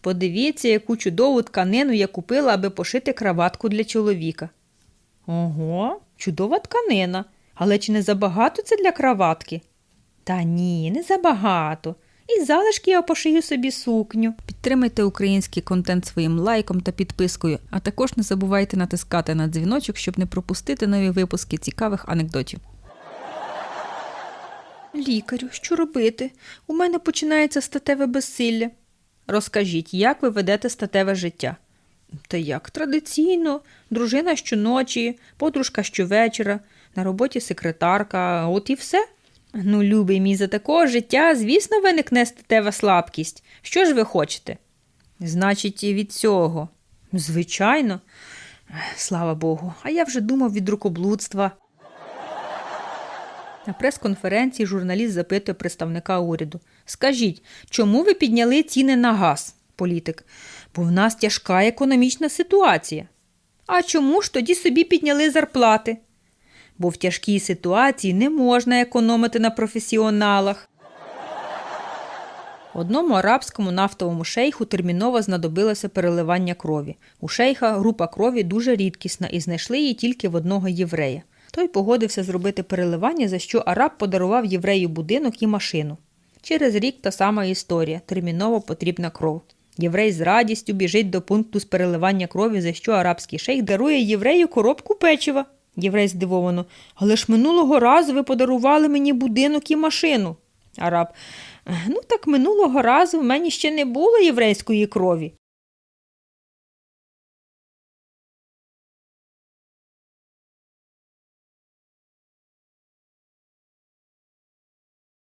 Подивіться, яку чудову тканину я купила, аби пошити краватку для чоловіка. Ого, чудова тканина. Але чи не забагато це для краватки? Та ні, не забагато. І залишки я пошию собі сукню. Підтримайте український контент своїм лайком та підпискою, а також не забувайте натискати на дзвіночок, щоб не пропустити нові випуски цікавих анекдотів. Лікарю, що робити? У мене починається статеве безсилля. Розкажіть, як ви ведете статеве життя? Та як традиційно, дружина щоночі, подружка щовечора, на роботі секретарка, от і все. Ну, любий мій, за такого життя, звісно, виникне статева слабкість. Що ж ви хочете? Значить, і від цього. Звичайно. Слава Богу, а я вже думав від рукоблудства. На прес-конференції журналіст запитує представника уряду: Скажіть, чому ви підняли ціни на газ? Політик. Бо в нас тяжка економічна ситуація. А чому ж тоді собі підняли зарплати? Бо в тяжкій ситуації не можна економити на професіоналах. Одному арабському нафтовому шейху терміново знадобилося переливання крові. У шейха група крові дуже рідкісна і знайшли її тільки в одного єврея. Той погодився зробити переливання, за що араб подарував єврею будинок і машину. Через рік та сама історія терміново потрібна кров. Єврей з радістю біжить до пункту з переливання крові, за що арабський шейх дарує єврею коробку печива. Єврей здивовано. Але ж минулого разу ви подарували мені будинок і машину. Араб. Ну так минулого разу в мені ще не було єврейської крові.